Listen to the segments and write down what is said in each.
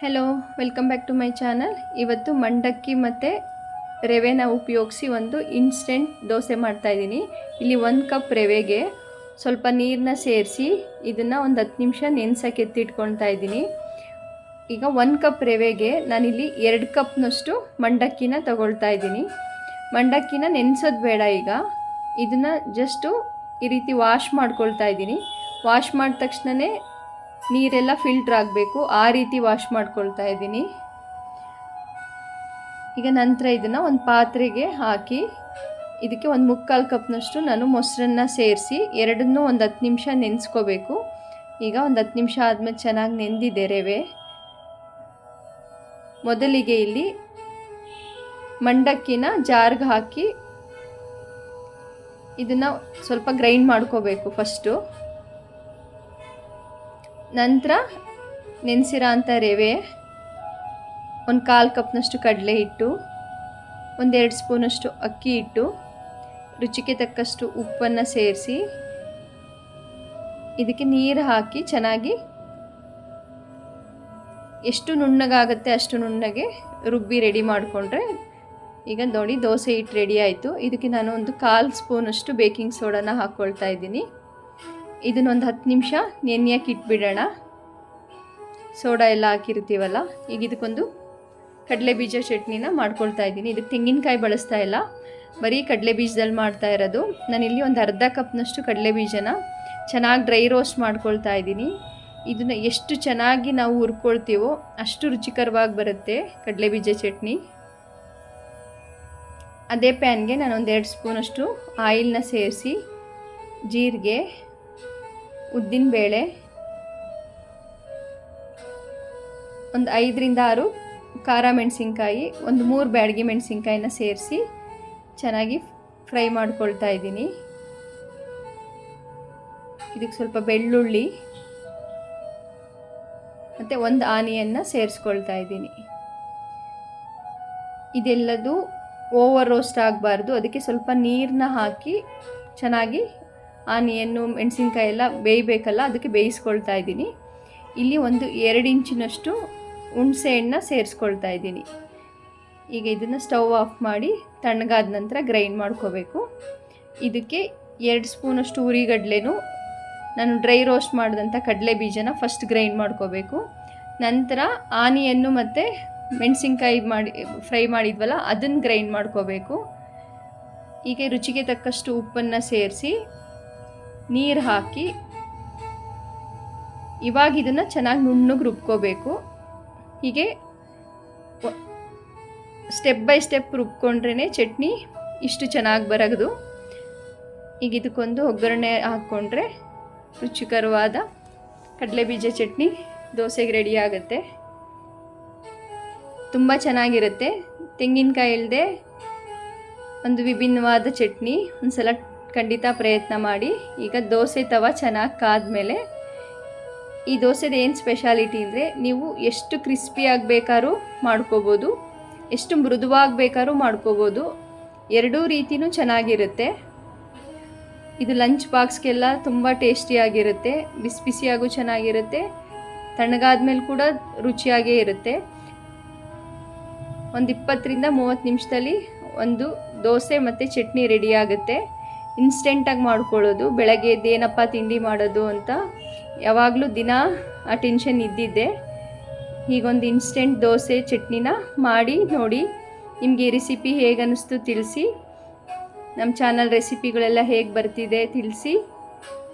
Hello welcome back to my channel ಇವತ್ತು ಮಂಡಕ್ಕಿ ಮತ್ತು ರವೆನ ಉಪಯೋಗಿಸಿ ಒಂದು ಇನ್ಸ್ಟೆಂಟ್ ದೋಸೆ ಮಾಡ್ತಾಯಿದ್ದೀನಿ ಇಲ್ಲಿ ಒಂದು ಕಪ್ ರವೆಗೆ ಸ್ವಲ್ಪ ನೀರನ್ನ ಸೇರಿಸಿ ಇದನ್ನು ಒಂದು ಹತ್ತು ನಿಮಿಷ ನೆನೆಸೋಕೆ ಎತ್ತಿಟ್ಕೊಳ್ತಾ ಇದ್ದೀನಿ. ಈಗ ಒಂದು ಕಪ್ ರವೆಗೆ ನಾನಿಲ್ಲಿ ಎರಡು ಕಪ್ನಷ್ಟು ಮಂಡಕ್ಕಿನ ತಗೊಳ್ತಾ ಇದ್ದೀನಿ. ಮಂಡಕ್ಕಿನ ನೆನೆಸೋದು ಬೇಡ ಈಗ. ಇದನ್ನು ಜಸ್ಟು ಈ ರೀತಿ ವಾಶ್ ಮಾಡ್ಕೊಳ್ತಾ ಇದ್ದೀನಿ. ವಾಶ್ ಮಾಡಿದ ತಕ್ಷಣವೇ ನೀರೆಲ್ಲ ಫಿಲ್ಟ್ರ್ ಆಗಬೇಕು. ಆ ರೀತಿ ವಾಶ್ ಮಾಡ್ಕೊಳ್ತಾ ಇದ್ದೀನಿ. ಈಗ ನಂತರ ಇದನ್ನು ಒಂದು ಪಾತ್ರೆಗೆ ಹಾಕಿ, ಇದಕ್ಕೆ ಒಂದು ಮುಕ್ಕಾಲು ಕಪ್ನಷ್ಟು ನಾನು ಮೊಸರನ್ನ ಸೇರಿಸಿ, ಎರಡನ್ನೂ ಒಂದು ಹತ್ತು ನಿಮಿಷ ನೆನೆಸ್ಕೋಬೇಕು. ಈಗ ಒಂದು ಹತ್ತು ನಿಮಿಷ ಆದಮೇಲೆ ಚೆನ್ನಾಗಿ ನೆಂದಿದೆ ರೇವೆ. ಮೊದಲಿಗೆ ಇಲ್ಲಿ ಮಂಡಕ್ಕಿನ ಜಾರ್ಗೆ ಹಾಕಿ, ಇದನ್ನು ಸ್ವಲ್ಪ ಗ್ರೈಂಡ್ ಮಾಡ್ಕೋಬೇಕು ಫಸ್ಟು ನಂತರ ನೆನೆಸಿರೋ ಅಂಥ ರವೆ, ಒಂದು ಕಾಲು ಕಪ್ನಷ್ಟು ಕಡಲೆ ಹಿಟ್ಟು ಒಂದೆರಡು ಸ್ಪೂನಷ್ಟು ಅಕ್ಕಿ ಹಿಟ್ಟು, ರುಚಿಗೆ ತಕ್ಕಷ್ಟು ಉಪ್ಪನ್ನು ಸೇರಿಸಿ ಇದಕ್ಕೆ ನೀರು ಹಾಕಿ ಚೆನ್ನಾಗಿ ಎಷ್ಟು ನುಣ್ಣಗಾಗುತ್ತೆ ಅಷ್ಟು ನುಣ್ಣಗೆ ರುಬ್ಬಿ ರೆಡಿ ಮಾಡಿಕೊಂಡ್ರೆ ಈಗ ನೋಡಿ ದೋಸೆ ಹಿಟ್ಟು ರೆಡಿ ಆಯಿತು. ಇದಕ್ಕೆ ನಾನು ಒಂದು ಕಾಲು ಸ್ಪೂನಷ್ಟು ಬೇಕಿಂಗ್ ಸೋಡಾನ ಹಾಕ್ಕೊಳ್ತಾ ಇದ್ದೀನಿ. ಇದನ್ನೊಂದು ಹತ್ತು ನಿಮಿಷ ನೆನೆಯಕ್ಕೆ ಇಟ್ಬಿಡೋಣ. ಸೋಡಾ ಎಲ್ಲ ಹಾಕಿರ್ತೀವಲ್ಲ, ಈಗ ಇದಕ್ಕೊಂದು ಕಡಲೆ ಬೀಜ ಚಟ್ನಿನ ಮಾಡ್ಕೊಳ್ತಾ ಇದ್ದೀನಿ. ಇದಕ್ಕೆ ತೆಂಗಿನಕಾಯಿ ಬಳಸ್ತಾ ಇಲ್ಲ, ಬರೀ ಕಡಲೆ ಬೀಜದಲ್ಲಿ ಮಾಡ್ತಾ ಇರೋದು. ನಾನಿಲ್ಲಿ ಒಂದು ಅರ್ಧ ಕಪ್ನಷ್ಟು ಕಡಲೆ ಬೀಜನ ಚೆನ್ನಾಗಿ ಡ್ರೈ ರೋಸ್ಟ್ ಮಾಡ್ಕೊಳ್ತಾ ಇದ್ದೀನಿ. ಇದನ್ನು ಎಷ್ಟು ಚೆನ್ನಾಗಿ ನಾವು ಹುರ್ಕೊಳ್ತೀವೋ ಅಷ್ಟು ರುಚಿಕರವಾಗಿ ಬರುತ್ತೆ ಕಡಲೆ ಬೀಜ ಚಟ್ನಿ. ಅದೇ ಪ್ಯಾನ್ಗೆ ನಾನು ಒಂದು ಎರಡು ಸ್ಪೂನಷ್ಟು ಆಯಿಲ್ನ ಸೇರಿಸಿ, ಜೀರಿಗೆ ಉದ್ದಿನಬೇಳೆ ಒಂದು ಐದರಿಂದ ಆರು ಖಾರ ಮೆಣಸಿನ್ಕಾಯಿ, ಒಂದು ಮೂರು ಬ್ಯಾಡಗಿ ಮೆಣಸಿನ್ಕಾಯಿನ ಸೇರಿಸಿ ಚೆನ್ನಾಗಿ ಫ್ರೈ ಮಾಡ್ಕೊಳ್ತಾ ಇದ್ದೀನಿ. ಇದಕ್ಕೆ ಸ್ವಲ್ಪ ಬೆಳ್ಳುಳ್ಳಿ ಮತ್ತು ಒಂದು ಆನಿಯನ್ನ ಸೇರಿಸ್ಕೊಳ್ತಾ ಇದ್ದೀನಿ. ಇದೆಲ್ಲದು ಓವರ್ ರೋಸ್ಟ್ ಆಗಬಾರ್ದು, ಅದಕ್ಕೆ ಸ್ವಲ್ಪ ನೀರನ್ನ ಹಾಕಿ ಚೆನ್ನಾಗಿ ಆನಿಯನ್ನು, ಮೆಣಸಿನ್ಕಾಯಿ ಎಲ್ಲ ಬೇಯಬೇಕಲ್ಲ, ಅದಕ್ಕೆ ಬೇಯಿಸ್ಕೊಳ್ತಾ ಇದ್ದೀನಿ. ಇಲ್ಲಿ ಒಂದು ಎರಡು ಇಂಚಿನಷ್ಟು ಹುಣಸೆ ಹಣ್ಣನ್ನ ಸೇರಿಸ್ಕೊಳ್ತಾ ಇದ್ದೀನಿ. ಈಗ ಇದನ್ನು ಸ್ಟವ್ ಆಫ್ ಮಾಡಿ ತಣ್ಣಗಾದ ನಂತರ ಗ್ರೈಂಡ್ ಮಾಡ್ಕೋಬೇಕು. ಇದಕ್ಕೆ ಎರಡು ಸ್ಪೂನಷ್ಟು ಉರಿಗಡ್ಲೆನೂ, ನಾನು ಡ್ರೈ ರೋಸ್ಟ್ ಮಾಡಿದಂಥ ಕಡಲೆ ಬೀಜನ ಫಸ್ಟ್ ಗ್ರೈಂಡ್ ಮಾಡ್ಕೋಬೇಕು. ನಂತರ ಆನಿಯನ್ನು ಮತ್ತು ಮೆಣಸಿನ್ಕಾಯಿ ಮಾಡಿ, ಫ್ರೈ ಮಾಡಿದ್ವಲ್ಲ, ಅದನ್ನು ಗ್ರೈಂಡ್ ಮಾಡ್ಕೋಬೇಕು. ಹೀಗೆ ರುಚಿಗೆ ತಕ್ಕಷ್ಟು ಉಪ್ಪನ್ನು ಸೇರಿಸಿ ನೀರು ಹಾಕಿ ಇವಾಗ ಇದನ್ನು ಚೆನ್ನಾಗಿ ನುಣ್ಣಗೆ ರುಬ್ಕೋಬೇಕು ಹೀಗೆ ಸ್ಟೆಪ್ ಬೈ ಸ್ಟೆಪ್ ರುಬ್ಕೊಂಡ್ರೇ ಚಟ್ನಿ ಇಷ್ಟು ಚೆನ್ನಾಗಿ ಬರಗದು. ಈಗ ಇದಕ್ಕೊಂದು ಒಗ್ಗರಣೆ ಹಾಕ್ಕೊಂಡ್ರೆ ರುಚಿಕರವಾದ ಕಡಲೆಬೀಜ ಚಟ್ನಿ ದೋಸೆಗೆ ರೆಡಿ ಆಗುತ್ತೆ. ತುಂಬ ಚೆನ್ನಾಗಿರುತ್ತೆ. ತೆಂಗಿನಕಾಯಿ ಇಲ್ಲದೆ ಒಂದು ವಿಭಿನ್ನವಾದ ಚಟ್ನಿ. ಒಂದು ಸಲ ಖಂಡಿತ ಪ್ರಯತ್ನ ಮಾಡಿ. ಈಗ ದೋಸೆ ತವ ಚೆನ್ನಾಗಿ ಕಾದ್ಮೇಲೆ ಈ ದೋಸೆದ ಏನು ಸ್ಪೆಷಾಲಿಟಿ ಅಂದರೆ ನೀವು ಎಷ್ಟು ಕ್ರಿಸ್ಪಿಯಾಗಿ ಬೇಕಾದ್ರೂ ಮಾಡ್ಕೋಬೋದು, ಎಷ್ಟು ಮೃದುವಾಗಿ ಬೇಕಾದ್ರೂ ಮಾಡ್ಕೋಬೋದು, ಎರಡೂ ರೀತಿಯೂ ಚೆನ್ನಾಗಿರುತ್ತೆ. ಇದು ಲಂಚ್ ಬಾಕ್ಸ್ಗೆಲ್ಲ ತುಂಬ ಟೇಸ್ಟಿಯಾಗಿರುತ್ತೆ ಬಿಸಿ ಬಿಸಿಯಾಗೂ ಚೆನ್ನಾಗಿರುತ್ತೆ, ತಣ್ಣಗಾದ್ಮೇಲೆ ಕೂಡ ರುಚಿಯಾಗೇ ಇರುತ್ತೆ. ಒಂದು ಇಪ್ಪತ್ತರಿಂದ ಮೂವತ್ತು ನಿಮಿಷದಲ್ಲಿ ಒಂದು ದೋಸೆ ಮತ್ತು ಚಟ್ನಿ ರೆಡಿ ಆಗುತ್ತೆ. ಇನ್ಸ್ಟೆಂಟಾಗಿ ಮಾಡ್ಕೊಳ್ಳೋದು. ಬೆಳಗ್ಗೆ ಏನಪ್ಪ ತಿಂಡಿ ಮಾಡೋದು ಅಂತ ಯಾವಾಗಲೂ ದಿನ ಆ ಟೆನ್ಷನ್ ಇದ್ದಿದ್ದೆ. ಹೀಗೊಂದು ಇನ್ಸ್ಟೆಂಟ್ ದೋಸೆ, ಚಟ್ನಿನ ಮಾಡಿ, ನೋಡಿ ನಿಮಗೆ ರೆಸಿಪಿ ಹೇಗೆ ಅನ್ನಿಸ್ತು ತಿಳಿಸಿ. ನಮ್ಮ ಚಾನಲ್ ರೆಸಿಪಿಗಳೆಲ್ಲ ಹೇಗೆ ಬರ್ತಿದೆ ತಿಳಿಸಿ.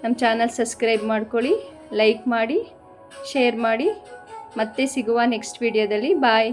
ನಮ್ಮ ಚಾನಲ್ ಸಬ್ಸ್ಕ್ರೈಬ್ ಮಾಡ್ಕೊಳ್ಳಿ, ಲೈಕ್ ಮಾಡಿ, ಶೇರ್ ಮಾಡಿ. ಮತ್ತೆ ಸಿಗುವ ನೆಕ್ಸ್ಟ್ ವಿಡಿಯೋದಲ್ಲಿ. ಬಾಯ್.